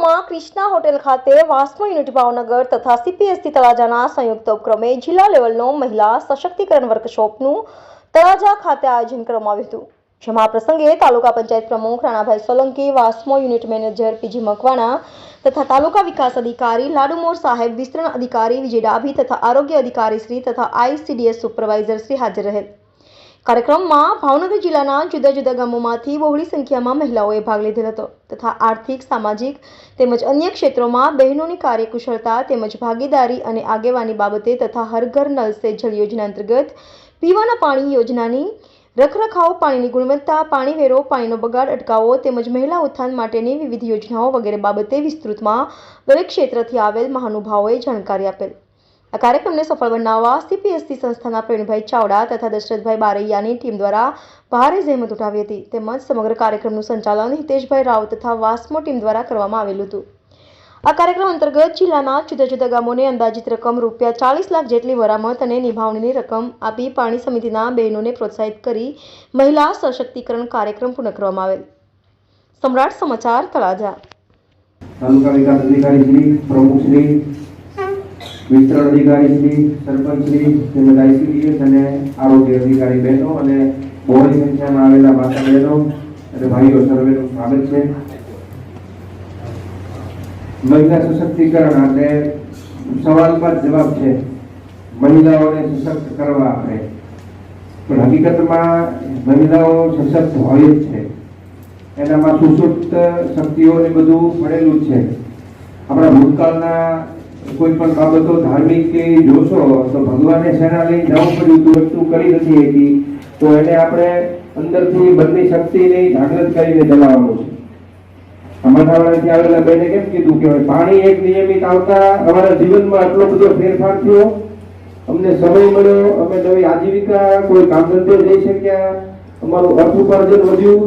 Krishna hotel ખાતે વાસ્મો unit Bhavnagar તથા CPSC તળાજાના સંયુક્ત ઉપક્રમે જિલ્લા લેવલનો મહિલા સશક્તિકરણ વર્કશોપનું તળાજા ખાતે આયોજન કરવામાં આવ્યું હતું. જેમાં પ્રસંગે તાલુકા પંચાયત પ્રમુખ રાણાભાઈ સોલંકી, વાસ્મો unit manager P G Makwana તથા તાલુકા વિકાસ અધિકારી લાડુમોર સાહેબ, વિસ્તરણ અધિકારી વિજય ડાભી તથા આરોગ્ય અધિકારી શ્રી તથા આઈસીડીએસ સુપરવાઇઝર શ્રી હાજર રહેલ. કાર્યક્રમમાં ભાવનગર જિલ્લાના જુદા જુદા ગામોમાંથી બહોળી સંખ્યામાં મહિલાઓએ ભાગ લીધેલ હતો તથા આર્થિક, સામાજિક તેમજ અન્ય ક્ષેત્રોમાં બહેનોની કાર્યકુશળતા તેમજ ભાગીદારી અને આગેવાની બાબતે તથા હર ઘર નલ સે જલ યોજના અંતર્ગત પીવાના પાણી યોજનાની રખરખાવ, પાણીની ગુણવત્તા, પાણી વેરો, પાણીનો બગાડ, અટકાવો તેમજ મહિલા ઉત્થાન માટેની વિવિધ યોજનાઓ વગેરે બાબતે વિસ્તૃતમાં દરેક ક્ષેત્રથી આવેલ મહાનુભાવોએ જાણકારી આપેલ. આ કાર્યક્રમને સફળ બનાવવા સીપીએસસી સંસ્થાના પ્રવીણભાઈ ચાવડા તથા દશરથભાઈ બારૈયાની ટીમ દ્વારા ભારે જહેમત ઉઠાવી હતી. તેમજ સમગ્ર કાર્યક્રમનું સંચાલન હિતેશભાઈ રાવ તથા વાસ્મો ટીમ દ્વારા કરવામાં આવેલું હતું. આ કાર્યક્રમ અંતર્ગત જિલ્લાના જુદા જુદા ગામોને અંદાજિત રકમ રૂપિયા ચાલીસ લાખ જેટલી વરામત અને નિભાવણીની રકમ આપી પાણી સમિતિના બહેનોને પ્રોત્સાહિત કરી મહિલા સશક્તિકરણ કાર્યક્રમ પૂર્ણ કરવામાં આવેલ. સમ્રાટ સમાચાર તળાજા. તાલુકા વિકાસ અધિકારી શ્રી, પ્રમુખ શ્રી વિસ્તરણ અધિકારી શ્રી, સરપંચ શ્રી, તેમજ આઈસીડીએસ અને આરોગ્ય અધિકારી બહેનો અને બહોળી સંખ્યામાં આવેલા માતા બહેનો અને ભાઈઓ, સર્વેનું સ્વાગત છે. મહિલા સશક્તિકરણ એટલે સવાલ પર જવાબ છે, મહિલાઓને સશક્ત કરવા આપણે. પણ હકીકતમાં મહિલાઓ સશક્ત હોય જ છે. એનામાં સુસુપ્ત શક્તિઓને બધું મળેલું છે. આપણા ભૂતકાળના કોઈ પણ બાબતો ધાર્મિક કે જોશો, તો ભગવાને શેના લઈ જવું પડ્યું, તું વસ્તુ કરી નથી હતી તો એને આપણે અંદરથી બંને શક્તિને જાગૃત કરીને ચલાવવાનું છે. અમારાવાળાથી આવેલા બેને કેમ કીધું કે પાણી એક નિયમિત આવતા અમારા જીવનમાં આટલો બધો ફેરફાર થયો. અમને સમય મળ્યો, અમે નવી આજીવિકા, કોઈ કામ ધંધે જઈ શક્યા. અમારું અર્થ ઉપાર્જન વધ્યું.